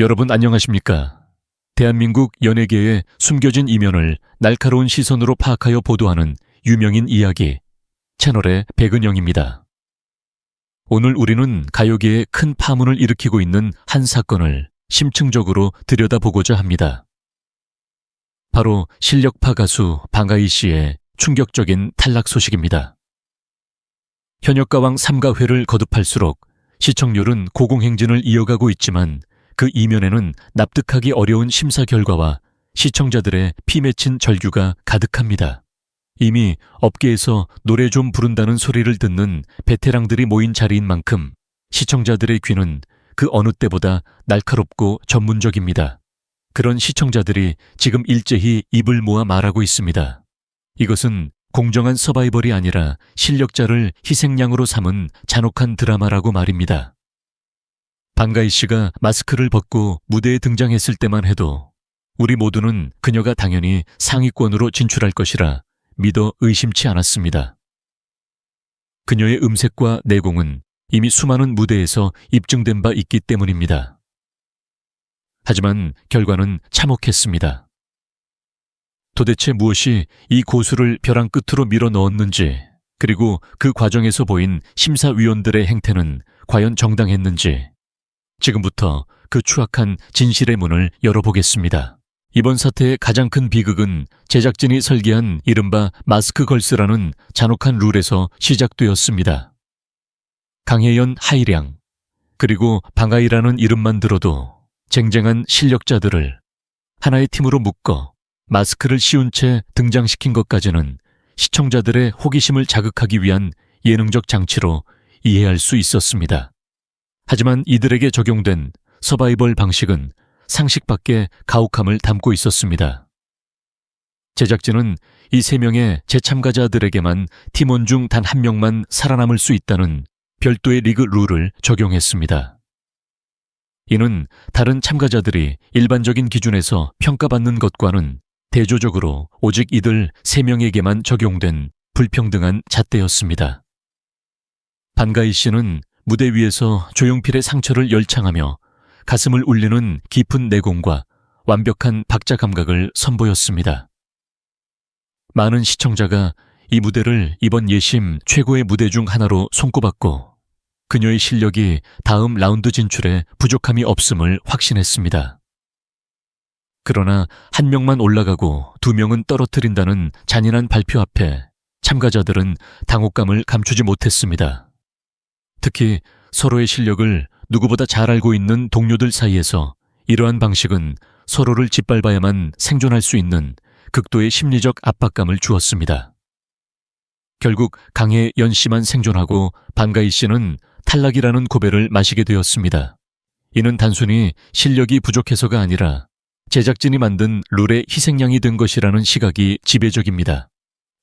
여러분 안녕하십니까? 대한민국 연예계의 숨겨진 이면을 날카로운 시선으로 파악하여 보도하는 유명인 이야기 채널의 백은영입니다. 오늘 우리는 가요계에 큰 파문을 일으키고 있는 한 사건을 심층적으로 들여다보고자 합니다. 바로 실력파 가수 방가희 씨의 충격적인 탈락 소식입니다. 현역가왕 3가회를 거듭할수록 시청률은 고공행진을 이어가고 있지만 그 이면에는 납득하기 어려운 심사 결과와 시청자들의 피 맺힌 절규가 가득합니다. 이미 업계에서 노래 좀 부른다는 소리를 듣는 베테랑들이 모인 자리인 만큼 시청자들의 귀는 그 어느 때보다 날카롭고 전문적입니다. 그런 시청자들이 지금 일제히 입을 모아 말하고 있습니다. 이것은 공정한 서바이벌이 아니라 실력자를 희생양으로 삼은 잔혹한 드라마라고 말입니다. 방가희 씨가 마스크를 벗고 무대에 등장했을 때만 해도 우리 모두는 그녀가 당연히 상위권으로 진출할 것이라 믿어 의심치 않았습니다. 그녀의 음색과 내공은 이미 수많은 무대에서 입증된 바 있기 때문입니다. 하지만 결과는 참혹했습니다. 도대체 무엇이 이 고수를 벼랑 끝으로 밀어 넣었는지, 그리고 그 과정에서 보인 심사위원들의 행태는 과연 정당했는지, 지금부터 그 추악한 진실의 문을 열어보겠습니다. 이번 사태의 가장 큰 비극은 제작진이 설계한 이른바 마스크 걸스라는 잔혹한 룰에서 시작되었습니다. 강혜연 하이량, 그리고 방아이라는 이름만 들어도 쟁쟁한 실력자들을 하나의 팀으로 묶어 마스크를 씌운 채 등장시킨 것까지는 시청자들의 호기심을 자극하기 위한 예능적 장치로 이해할 수 있었습니다. 하지만 이들에게 적용된 서바이벌 방식은 상식 밖의 가혹함을 담고 있었습니다. 제작진은 이 세 명의 재참가자들에게만 팀원 중 단 한 명만 살아남을 수 있다는 별도의 리그 룰을 적용했습니다. 이는 다른 참가자들이 일반적인 기준에서 평가받는 것과는 대조적으로 오직 이들 세 명에게만 적용된 불평등한 잣대였습니다. 반가이 씨는 무대 위에서 조용필의 상처를 열창하며 가슴을 울리는 깊은 내공과 완벽한 박자 감각을 선보였습니다. 많은 시청자가 이 무대를 이번 예심 최고의 무대 중 하나로 손꼽았고 그녀의 실력이 다음 라운드 진출에 부족함이 없음을 확신했습니다. 그러나 한 명만 올라가고 두 명은 떨어뜨린다는 잔인한 발표 앞에 참가자들은 당혹감을 감추지 못했습니다. 특히 서로의 실력을 누구보다 잘 알고 있는 동료들 사이에서 이러한 방식은 서로를 짓밟아야만 생존할 수 있는 극도의 심리적 압박감을 주었습니다. 결국 강의 연 씨만 생존하고 반가이 씨는 탈락이라는 고배를 마시게 되었습니다. 이는 단순히 실력이 부족해서가 아니라 제작진이 만든 룰의 희생양이 된 것이라는 시각이 지배적입니다.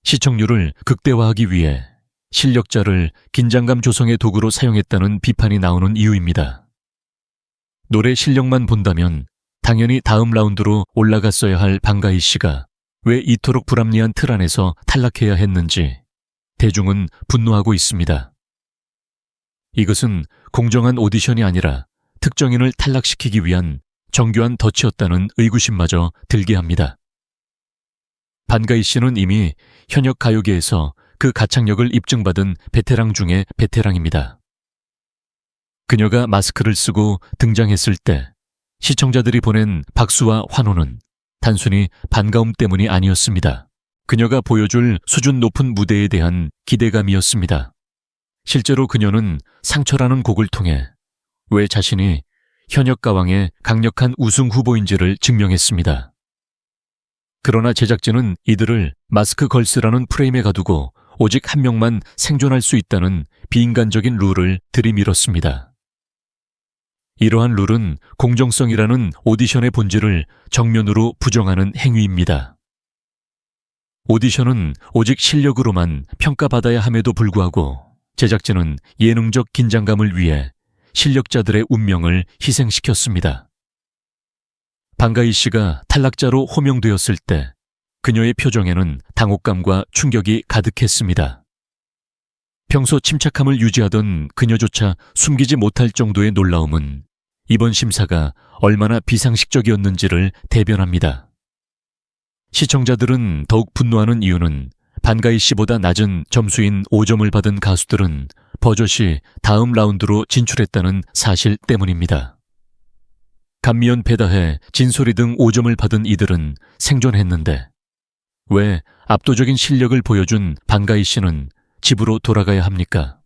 시청률을 극대화하기 위해 실력자를 긴장감 조성의 도구로 사용했다는 비판이 나오는 이유입니다. 노래 실력만 본다면 당연히 다음 라운드로 올라갔어야 할 방가희 씨가 왜 이토록 불합리한 틀 안에서 탈락해야 했는지 대중은 분노하고 있습니다. 이것은 공정한 오디션이 아니라 특정인을 탈락시키기 위한 정교한 덫이었다는 의구심마저 들게 합니다. 반가이 씨는 이미 현역 가요계에서 그 가창력을 입증받은 베테랑 중의 베테랑입니다. 그녀가 마스크를 쓰고 등장했을 때 시청자들이 보낸 박수와 환호는 단순히 반가움 때문이 아니었습니다. 그녀가 보여줄 수준 높은 무대에 대한 기대감이었습니다. 실제로 그녀는 상처라는 곡을 통해 왜 자신이 현역 가왕의 강력한 우승 후보인지를 증명했습니다. 그러나 제작진은 이들을 마스크 걸스라는 프레임에 가두고 오직 한 명만 생존할 수 있다는 비인간적인 룰을 들이밀었습니다. 이러한 룰은 공정성이라는 오디션의 본질을 정면으로 부정하는 행위입니다. 오디션은 오직 실력으로만 평가받아야 함에도 불구하고 제작진은 예능적 긴장감을 위해 실력자들의 운명을 희생시켰습니다. 방가희 씨가 탈락자로 호명되었을 때 그녀의 표정에는 당혹감과 충격이 가득했습니다. 평소 침착함을 유지하던 그녀조차 숨기지 못할 정도의 놀라움은 이번 심사가 얼마나 비상식적이었는지를 대변합니다. 시청자들은 더욱 분노하는 이유는 반가이 씨보다 낮은 점수인 5점을 받은 가수들은 버젓이 다음 라운드로 진출했다는 사실 때문입니다. 감미연 배다해 진소리 등 5점을 받은 이들은 생존했는데 왜 압도적인 실력을 보여준 반가이 씨는 집으로 돌아가야 합니까?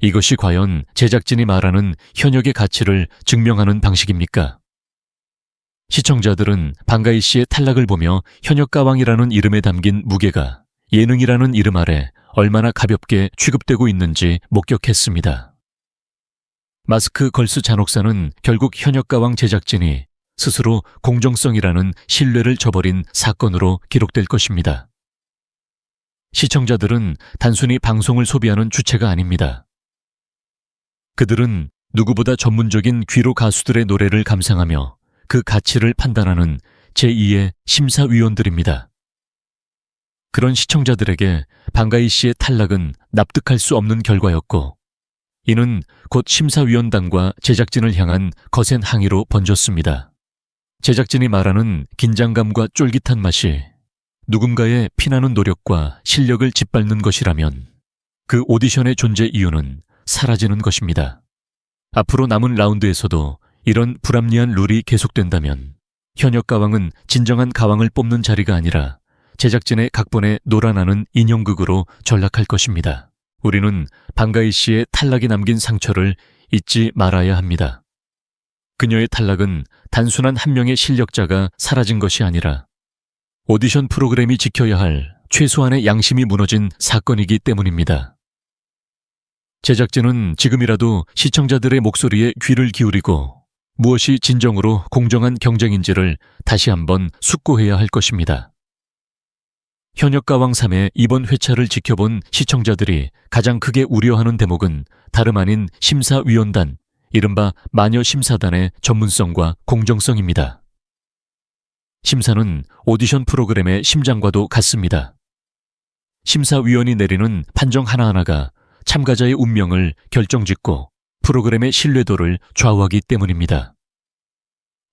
이것이 과연 제작진이 말하는 현역의 가치를 증명하는 방식입니까? 시청자들은 반가이 씨의 탈락을 보며 현역가왕이라는 이름에 담긴 무게가 예능이라는 이름 아래 얼마나 가볍게 취급되고 있는지 목격했습니다. 마스크 걸스 잔혹사는 결국 현역가왕 제작진이 스스로 공정성이라는 신뢰를 저버린 사건으로 기록될 것입니다. 시청자들은 단순히 방송을 소비하는 주체가 아닙니다. 그들은 누구보다 전문적인 귀로 가수들의 노래를 감상하며 그 가치를 판단하는 제2의 심사위원들입니다. 그런 시청자들에게 방가이 씨의 탈락은 납득할 수 없는 결과였고, 이는 곧 심사위원단과 제작진을 향한 거센 항의로 번졌습니다. 제작진이 말하는 긴장감과 쫄깃한 맛이 누군가의 피나는 노력과 실력을 짓밟는 것이라면 그 오디션의 존재 이유는 사라지는 것입니다. 앞으로 남은 라운드에서도 이런 불합리한 룰이 계속된다면 현역 가왕은 진정한 가왕을 뽑는 자리가 아니라 제작진의 각본에 놀아나는 인형극으로 전락할 것입니다. 우리는 방가이 씨의 탈락이 남긴 상처를 잊지 말아야 합니다. 그녀의 탈락은 단순한 한 명의 실력자가 사라진 것이 아니라 오디션 프로그램이 지켜야 할 최소한의 양심이 무너진 사건이기 때문입니다. 제작진은 지금이라도 시청자들의 목소리에 귀를 기울이고 무엇이 진정으로 공정한 경쟁인지를 다시 한번 숙고해야 할 것입니다. 현역가왕 3의 이번 회차를 지켜본 시청자들이 가장 크게 우려하는 대목은 다름 아닌 심사위원단, 이른바 마녀 심사단의 전문성과 공정성입니다. 심사는 오디션 프로그램의 심장과도 같습니다. 심사위원이 내리는 판정 하나하나가 참가자의 운명을 결정짓고 프로그램의 신뢰도를 좌우하기 때문입니다.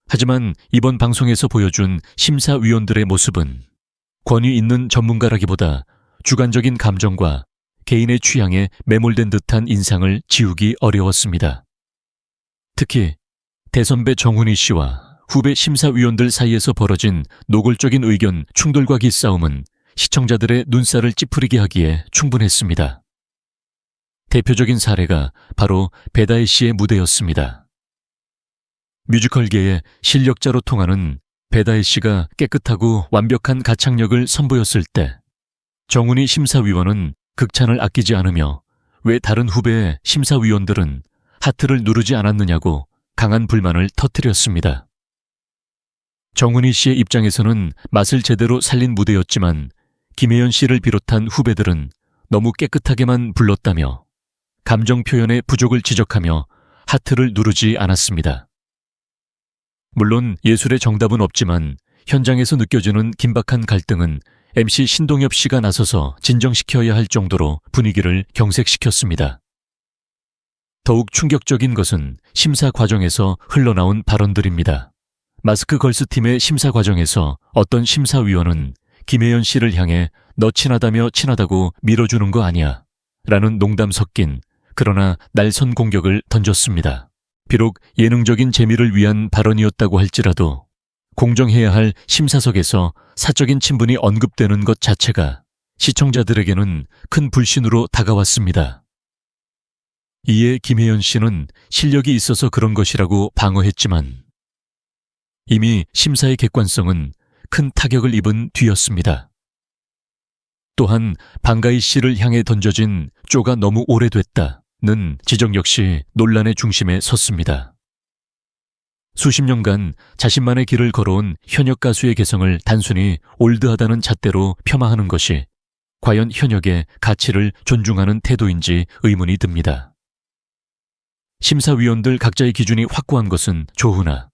하지만 이번 방송에서 보여준 심사위원들의 모습은 권위 있는 전문가라기보다 주관적인 감정과 개인의 취향에 매몰된 듯한 인상을 지우기 어려웠습니다. 특히 대선배 정훈희 씨와 후배 심사위원들 사이에서 벌어진 노골적인 의견 충돌과 기싸움은 시청자들의 눈살을 찌푸리게 하기에 충분했습니다. 대표적인 사례가 바로 배다혜 씨의 무대였습니다. 뮤지컬계의 실력자로 통하는 배다혜 씨가 깨끗하고 완벽한 가창력을 선보였을 때 정훈이 심사위원은 극찬을 아끼지 않으며 왜 다른 후배의 심사위원들은 하트를 누르지 않았느냐고 강한 불만을 터뜨렸습니다. 정훈이 씨의 입장에서는 맛을 제대로 살린 무대였지만 김혜연 씨를 비롯한 후배들은 너무 깨끗하게만 불렀다며 감정 표현의 부족을 지적하며 하트를 누르지 않았습니다. 물론 예술의 정답은 없지만 현장에서 느껴지는 긴박한 갈등은 MC 신동엽 씨가 나서서 진정시켜야 할 정도로 분위기를 경색시켰습니다. 더욱 충격적인 것은 심사 과정에서 흘러나온 발언들입니다. 마스크 걸스 팀의 심사 과정에서 어떤 심사위원은 김혜연 씨를 향해 너 친하다며 친하다고 밀어주는 거 아니야. 라는 농담 섞인 그러나 날선 공격을 던졌습니다. 비록 예능적인 재미를 위한 발언이었다고 할지라도 공정해야 할 심사석에서 사적인 친분이 언급되는 것 자체가 시청자들에게는 큰 불신으로 다가왔습니다. 이에 김혜연 씨는 실력이 있어서 그런 것이라고 방어했지만 이미 심사의 객관성은 큰 타격을 입은 뒤였습니다. 또한 방가희 씨를 향해 던져진 쪼가 너무 오래됐다는 지적 역시 논란의 중심에 섰습니다. 수십 년간 자신만의 길을 걸어온 현역 가수의 개성을 단순히 올드하다는 잣대로 폄하하는 것이 과연 현역의 가치를 존중하는 태도인지 의문이 듭니다. 심사위원들 각자의 기준이 확고한 것은 좋으나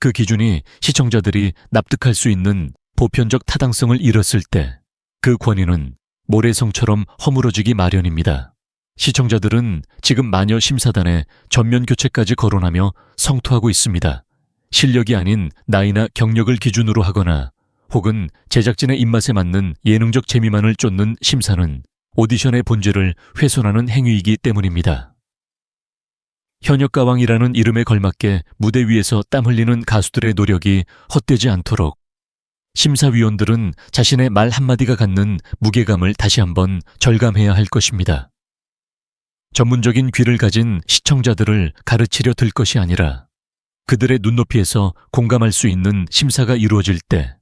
그 기준이 시청자들이 납득할 수 있는 보편적 타당성을 잃었을 때 그 권위는 모래성처럼 허물어지기 마련입니다. 시청자들은 지금 마녀 심사단에 전면 교체까지 거론하며 성토하고 있습니다. 실력이 아닌 나이나 경력을 기준으로 하거나 혹은 제작진의 입맛에 맞는 예능적 재미만을 쫓는 심사는 오디션의 본질을 훼손하는 행위이기 때문입니다. 현역가왕이라는 이름에 걸맞게 무대 위에서 땀 흘리는 가수들의 노력이 헛되지 않도록 심사위원들은 자신의 말 한마디가 갖는 무게감을 다시 한번 절감해야 할 것입니다. 전문적인 귀를 가진 시청자들을 가르치려 들 것이 아니라 그들의 눈높이에서 공감할 수 있는 심사가 이루어질 때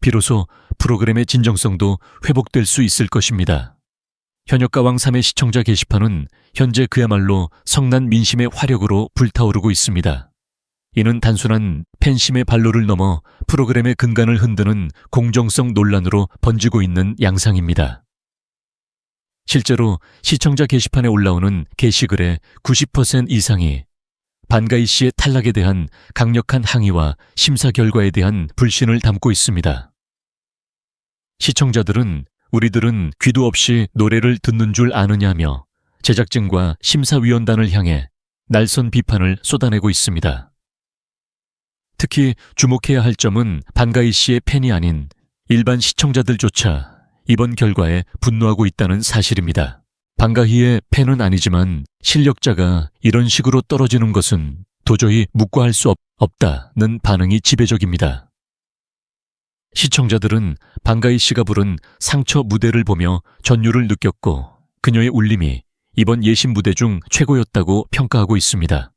비로소 프로그램의 진정성도 회복될 수 있을 것입니다. 현역가왕 3의 시청자 게시판은 현재 그야말로 성난 민심의 화력으로 불타오르고 있습니다. 이는 단순한 팬심의 발로를 넘어 프로그램의 근간을 흔드는 공정성 논란으로 번지고 있는 양상입니다. 실제로 시청자 게시판에 올라오는 게시글의 90% 이상이 반가이 씨의 탈락에 대한 강력한 항의와 심사 결과에 대한 불신을 담고 있습니다. 시청자들은 우리들은 귀도 없이 노래를 듣는 줄 아느냐며 제작진과 심사위원단을 향해 날선 비판을 쏟아내고 있습니다. 특히 주목해야 할 점은 반가이 씨의 팬이 아닌 일반 시청자들조차 이번 결과에 분노하고 있다는 사실입니다. 반가희의 팬은 아니지만 실력자가 이런 식으로 떨어지는 것은 도저히 묵과할 수 없, 없다는 반응이 지배적입니다. 시청자들은 반가희 씨가 부른 상처 무대를 보며 전율을 느꼈고 그녀의 울림이 이번 예심 무대 중 최고였다고 평가하고 있습니다.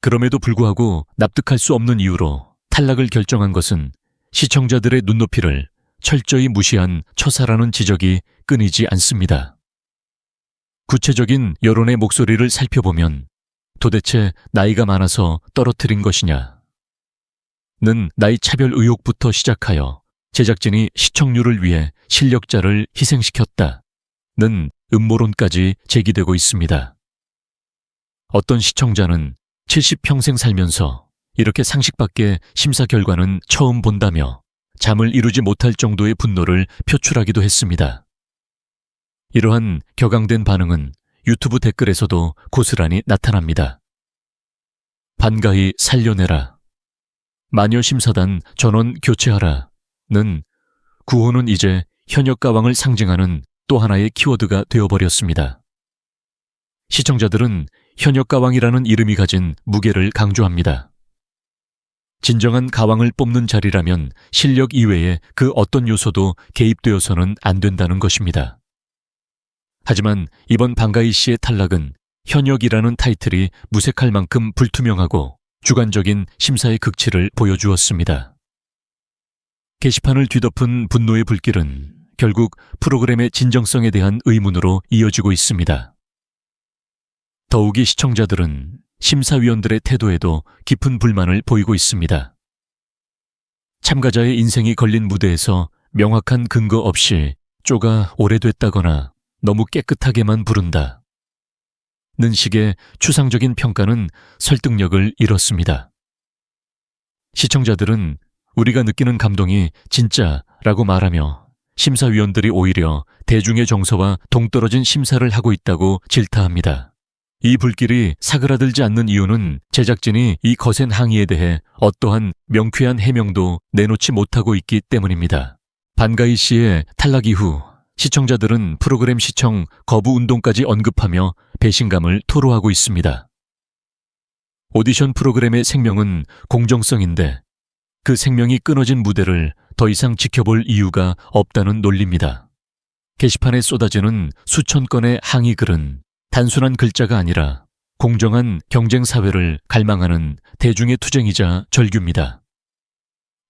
그럼에도 불구하고 납득할 수 없는 이유로 탈락을 결정한 것은 시청자들의 눈높이를 철저히 무시한 처사라는 지적이 끊이지 않습니다. 구체적인 여론의 목소리를 살펴보면 도대체 나이가 많아서 떨어뜨린 것이냐? 는 나이 차별 의혹부터 시작하여 제작진이 시청률을 위해 실력자를 희생시켰다. 는 음모론까지 제기되고 있습니다. 어떤 시청자는 70평생 살면서 이렇게 상식밖에 심사 결과는 처음 본다며 잠을 이루지 못할 정도의 분노를 표출하기도 했습니다. 이러한 격앙된 반응은 유튜브 댓글에서도 고스란히 나타납니다. 반가이 살려내라. 마녀 심사단 전원 교체하라는 구호는 이제 현역 가왕을 상징하는 또 하나의 키워드가 되어버렸습니다. 시청자들은 현역 가왕이라는 이름이 가진 무게를 강조합니다. 진정한 가왕을 뽑는 자리라면 실력 이외에 그 어떤 요소도 개입되어서는 안 된다는 것입니다. 하지만 이번 방가이 씨의 탈락은 현역이라는 타이틀이 무색할 만큼 불투명하고 주관적인 심사의 극치를 보여주었습니다. 게시판을 뒤덮은 분노의 불길은 결국 프로그램의 진정성에 대한 의문으로 이어지고 있습니다. 더욱이 시청자들은 심사위원들의 태도에도 깊은 불만을 보이고 있습니다. 참가자의 인생이 걸린 무대에서 명확한 근거 없이 쪼가 오래됐다거나 너무 깨끗하게만 부른다. 는 식의 추상적인 평가는 설득력을 잃었습니다. 시청자들은 우리가 느끼는 감동이 진짜라고 말하며 심사위원들이 오히려 대중의 정서와 동떨어진 심사를 하고 있다고 질타합니다. 이 불길이 사그라들지 않는 이유는 제작진이 이 거센 항의에 대해 어떠한 명쾌한 해명도 내놓지 못하고 있기 때문입니다. 반가이 씨의 탈락 이후 시청자들은 프로그램 시청 거부 운동까지 언급하며 배신감을 토로하고 있습니다. 오디션 프로그램의 생명은 공정성인데 그 생명이 끊어진 무대를 더 이상 지켜볼 이유가 없다는 논리입니다. 게시판에 쏟아지는 수천 건의 항의 글은 단순한 글자가 아니라 공정한 경쟁 사회를 갈망하는 대중의 투쟁이자 절규입니다.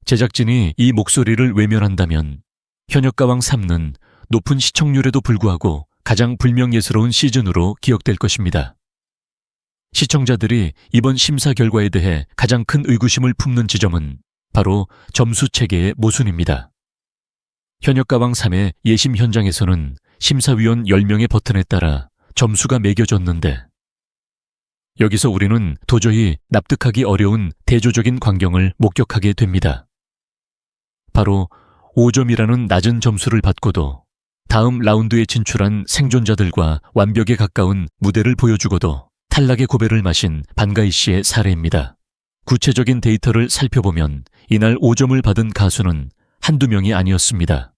제작진이 이 목소리를 외면한다면 현역가왕 3는 높은 시청률에도 불구하고 가장 불명예스러운 시즌으로 기억될 것입니다. 시청자들이 이번 심사 결과에 대해 가장 큰 의구심을 품는 지점은 바로 점수 체계의 모순입니다. 현역 가왕 3의 예심 현장에서는 심사위원 10명의 버튼에 따라 점수가 매겨졌는데 여기서 우리는 도저히 납득하기 어려운 대조적인 광경을 목격하게 됩니다. 바로 5점이라는 낮은 점수를 받고도 다음 라운드에 진출한 생존자들과 완벽에 가까운 무대를 보여주고도 탈락의 고배를 마신 반가이 씨의 사례입니다. 구체적인 데이터를 살펴보면 이날 5점을 받은 가수는 한두 명이 아니었습니다.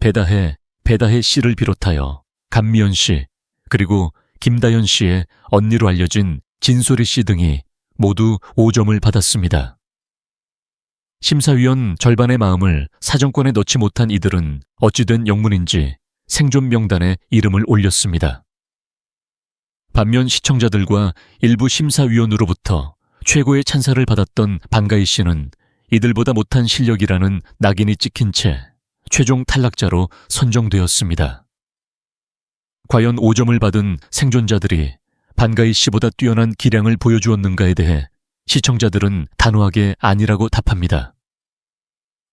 배다해, 배다해 씨를 비롯하여 감미연 씨, 그리고 김다연 씨의 언니로 알려진 진소리 씨 등이 모두 5점을 받았습니다. 심사위원 절반의 마음을 사정권에 넣지 못한 이들은 어찌된 영문인지 생존 명단에 이름을 올렸습니다. 반면 시청자들과 일부 심사위원으로부터 최고의 찬사를 받았던 반가이 씨는 이들보다 못한 실력이라는 낙인이 찍힌 채 최종 탈락자로 선정되었습니다. 과연 5점을 받은 생존자들이 반가이 씨보다 뛰어난 기량을 보여주었는가에 대해 시청자들은 단호하게 아니라고 답합니다.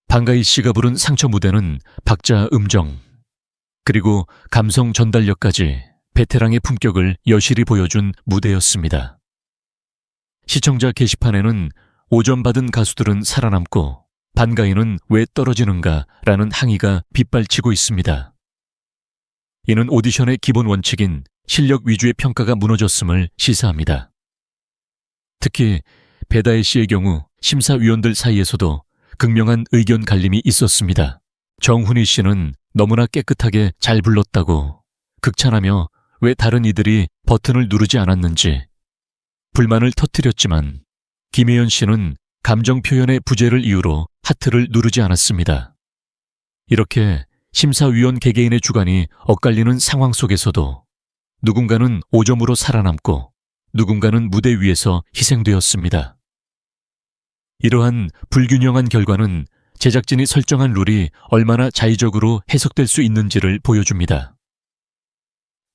반가이 씨가 부른 상처 무대는 박자 음정, 그리고 감성 전달력까지 베테랑의 품격을 여실히 보여준 무대였습니다. 시청자 게시판에는 5점 받은 가수들은 살아남고 반가이는 왜 떨어지는가 라는 항의가 빗발치고 있습니다. 이는 오디션의 기본 원칙인 실력 위주의 평가가 무너졌음을 시사합니다. 특히 배다혜 씨의 경우 심사위원들 사이에서도 극명한 의견 갈림이 있었습니다. 정훈이 씨는 너무나 깨끗하게 잘 불렀다고 극찬하며 왜 다른 이들이 버튼을 누르지 않았는지 불만을 터뜨렸지만 김혜연 씨는 감정 표현의 부재를 이유로 하트를 누르지 않았습니다. 이렇게 심사위원 개개인의 주관이 엇갈리는 상황 속에서도 누군가는 5점으로 살아남고 누군가는 무대 위에서 희생되었습니다. 이러한 불균형한 결과는 제작진이 설정한 룰이 얼마나 자의적으로 해석될 수 있는지를 보여줍니다.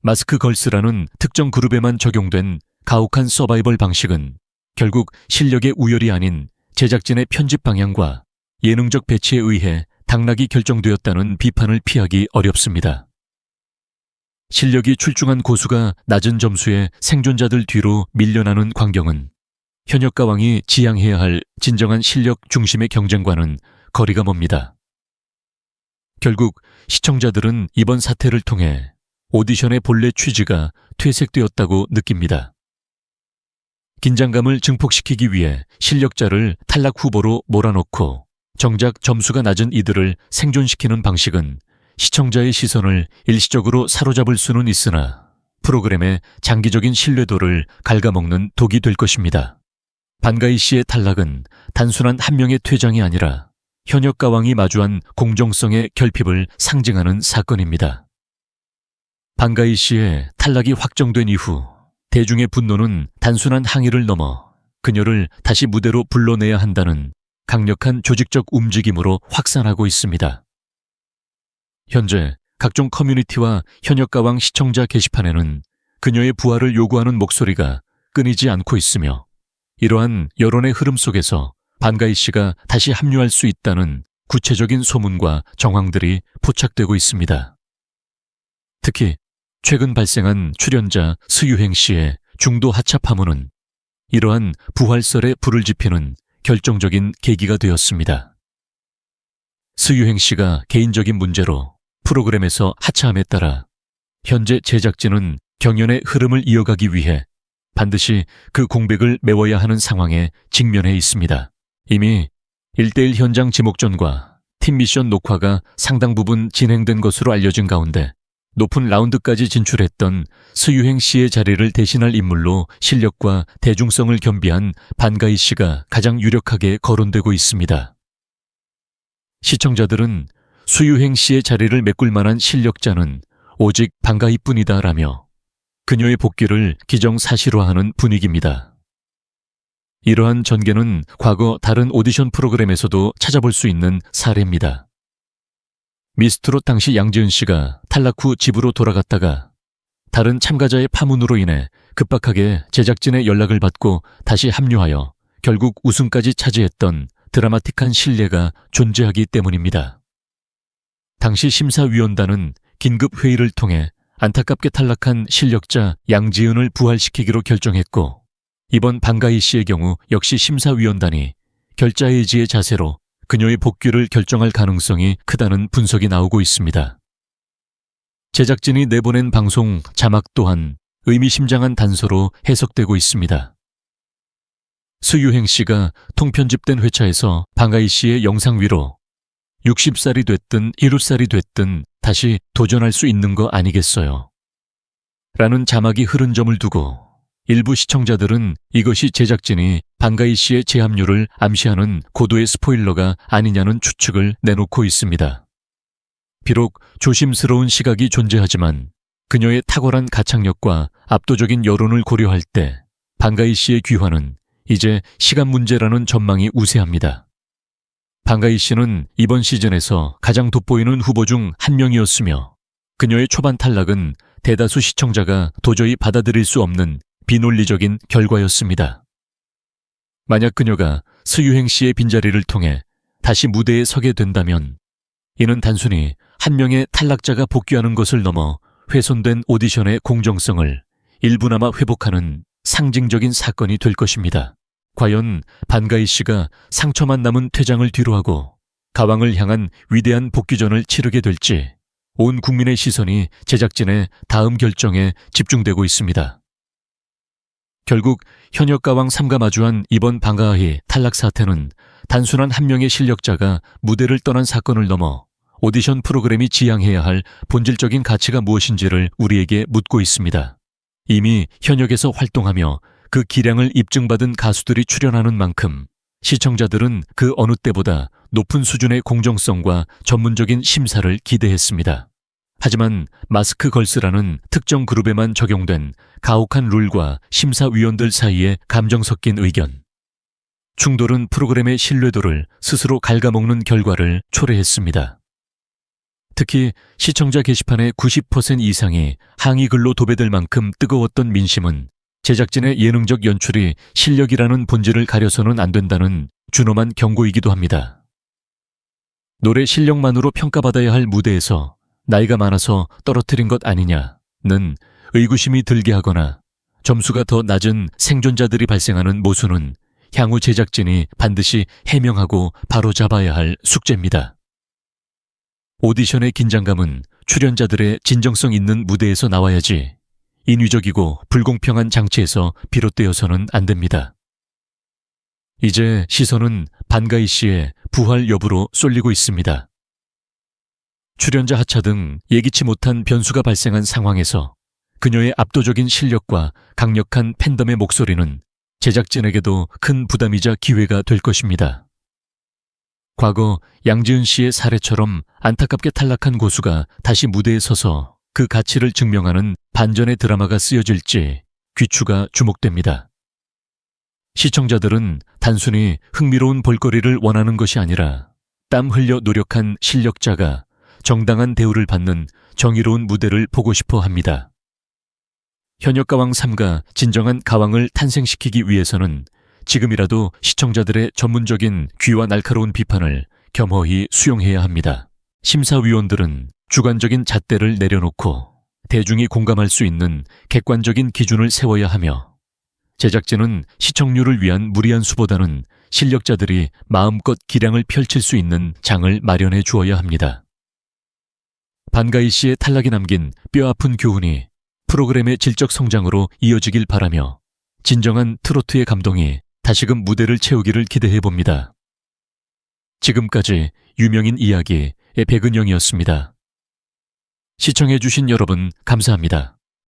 마스크 걸스라는 특정 그룹에만 적용된 가혹한 서바이벌 방식은 결국 실력의 우열이 아닌 제작진의 편집 방향과 예능적 배치에 의해 당락이 결정되었다는 비판을 피하기 어렵습니다. 실력이 출중한 고수가 낮은 점수에 생존자들 뒤로 밀려나는 광경은 현역 가왕이 지향해야 할 진정한 실력 중심의 경쟁과는 거리가 멉니다. 결국 시청자들은 이번 사태를 통해 오디션의 본래 취지가 퇴색되었다고 느낍니다. 긴장감을 증폭시키기 위해 실력자를 탈락 후보로 몰아넣고 정작 점수가 낮은 이들을 생존시키는 방식은 시청자의 시선을 일시적으로 사로잡을 수는 있으나 프로그램의 장기적인 신뢰도를 갉아먹는 독이 될 것입니다. 반가이 씨의 탈락은 단순한 한 명의 퇴장이 아니라 현역 가왕이 마주한 공정성의 결핍을 상징하는 사건입니다. 반가이 씨의 탈락이 확정된 이후 대중의 분노는 단순한 항의를 넘어 그녀를 다시 무대로 불러내야 한다는 강력한 조직적 움직임으로 확산하고 있습니다. 현재 각종 커뮤니티와 현역가왕 시청자 게시판에는 그녀의 부활을 요구하는 목소리가 끊이지 않고 있으며 이러한 여론의 흐름 속에서 반가이 씨가 다시 합류할 수 있다는 구체적인 소문과 정황들이 포착되고 있습니다. 특히 최근 발생한 출연자 스유행 씨의 중도 하차 파문은 이러한 부활설에 불을 지피는 결정적인 계기가 되었습니다. 스유행 씨가 개인적인 문제로 프로그램에서 하차함에 따라 현재 제작진은 경연의 흐름을 이어가기 위해 반드시 그 공백을 메워야 하는 상황에 직면해 있습니다. 이미 1대1 현장 지목전과 팀 미션 녹화가 상당 부분 진행된 것으로 알려진 가운데 높은 라운드까지 진출했던 스유행 씨의 자리를 대신할 인물로 실력과 대중성을 겸비한 반가이 씨가 가장 유력하게 거론되고 있습니다. 시청자들은 수유행 씨의 자리를 메꿀 만한 실력자는 오직 반가이 뿐이다 라며 그녀의 복귀를 기정사실화하는 분위기입니다. 이러한 전개는 과거 다른 오디션 프로그램에서도 찾아볼 수 있는 사례입니다. 미스트롯 당시 양지은 씨가 탈락 후 집으로 돌아갔다가 다른 참가자의 파문으로 인해 급박하게 제작진의 연락을 받고 다시 합류하여 결국 우승까지 차지했던 드라마틱한 신뢰가 존재하기 때문입니다. 당시 심사위원단은 긴급 회의를 통해 안타깝게 탈락한 실력자 양지은을 부활시키기로 결정했고 이번 반가이 씨의 경우 역시 심사위원단이 결자해지의 자세로 그녀의 복귀를 결정할 가능성이 크다는 분석이 나오고 있습니다. 제작진이 내보낸 방송 자막 또한 의미심장한 단서로 해석되고 있습니다. 수유행 씨가 통편집된 회차에서 방가희 씨의 영상 위로 60살이 됐든 1루살이 됐든 다시 도전할 수 있는 거 아니겠어요. 라는 자막이 흐른 점을 두고 일부 시청자들은 이것이 제작진이 방가희 씨의 재합류를 암시하는 고도의 스포일러가 아니냐는 추측을 내놓고 있습니다. 비록 조심스러운 시각이 존재하지만 그녀의 탁월한 가창력과 압도적인 여론을 고려할 때 방가희 씨의 귀환은 이제 시간 문제라는 전망이 우세합니다. 방가희 씨는 이번 시즌에서 가장 돋보이는 후보 중 한 명이었으며 그녀의 초반 탈락은 대다수 시청자가 도저히 받아들일 수 없는 비논리적인 결과였습니다. 만약 그녀가 스유행 씨의 빈자리를 통해 다시 무대에 서게 된다면 이는 단순히 한 명의 탈락자가 복귀하는 것을 넘어 훼손된 오디션의 공정성을 일부나마 회복하는 상징적인 사건이 될 것입니다. 과연 반가이 씨가 상처만 남은 퇴장을 뒤로하고 가왕을 향한 위대한 복귀전을 치르게 될지 온 국민의 시선이 제작진의 다음 결정에 집중되고 있습니다. 결국 현역 가왕 3가 마주한 이번 방가하의 탈락 사태는 단순한 한 명의 실력자가 무대를 떠난 사건을 넘어 오디션 프로그램이 지향해야 할 본질적인 가치가 무엇인지를 우리에게 묻고 있습니다. 이미 현역에서 활동하며 그 기량을 입증받은 가수들이 출연하는 만큼 시청자들은 그 어느 때보다 높은 수준의 공정성과 전문적인 심사를 기대했습니다. 하지만 마스크 걸스라는 특정 그룹에만 적용된 가혹한 룰과 심사위원들 사이에 감정 섞인 의견. 충돌은 프로그램의 신뢰도를 스스로 갉아먹는 결과를 초래했습니다. 특히 시청자 게시판의 90% 이상이 항의 글로 도배될 만큼 뜨거웠던 민심은 제작진의 예능적 연출이 실력이라는 본질을 가려서는 안 된다는 준엄한 경고이기도 합니다. 노래 실력만으로 평가받아야 할 무대에서 나이가 많아서 떨어뜨린 것 아니냐는 의구심이 들게 하거나 점수가 더 낮은 생존자들이 발생하는 모순은 향후 제작진이 반드시 해명하고 바로잡아야 할 숙제입니다. 오디션의 긴장감은 출연자들의 진정성 있는 무대에서 나와야지 인위적이고 불공평한 장치에서 비롯되어서는 안 됩니다. 이제 시선은 반가이 씨의 부활 여부로 쏠리고 있습니다. 출연자 하차 등 예기치 못한 변수가 발생한 상황에서 그녀의 압도적인 실력과 강력한 팬덤의 목소리는 제작진에게도 큰 부담이자 기회가 될 것입니다. 과거 양지은 씨의 사례처럼 안타깝게 탈락한 고수가 다시 무대에 서서 그 가치를 증명하는 반전의 드라마가 쓰여질지 귀추가 주목됩니다. 시청자들은 단순히 흥미로운 볼거리를 원하는 것이 아니라 땀 흘려 노력한 실력자가 정당한 대우를 받는 정의로운 무대를 보고 싶어 합니다. 현역 가왕 3가 진정한 가왕을 탄생시키기 위해서는 지금이라도 시청자들의 전문적인 귀와 날카로운 비판을 겸허히 수용해야 합니다. 심사위원들은 주관적인 잣대를 내려놓고 대중이 공감할 수 있는 객관적인 기준을 세워야 하며 제작진은 시청률을 위한 무리한 수보다는 실력자들이 마음껏 기량을 펼칠 수 있는 장을 마련해 주어야 합니다. 반가이 씨의 탈락이 남긴 뼈아픈 교훈이 프로그램의 질적 성장으로 이어지길 바라며 진정한 트로트의 감동이 다시금 무대를 채우기를 기대해 봅니다. 지금까지 유명인 이야기의 백은영이었습니다. 시청해주신 여러분 감사합니다.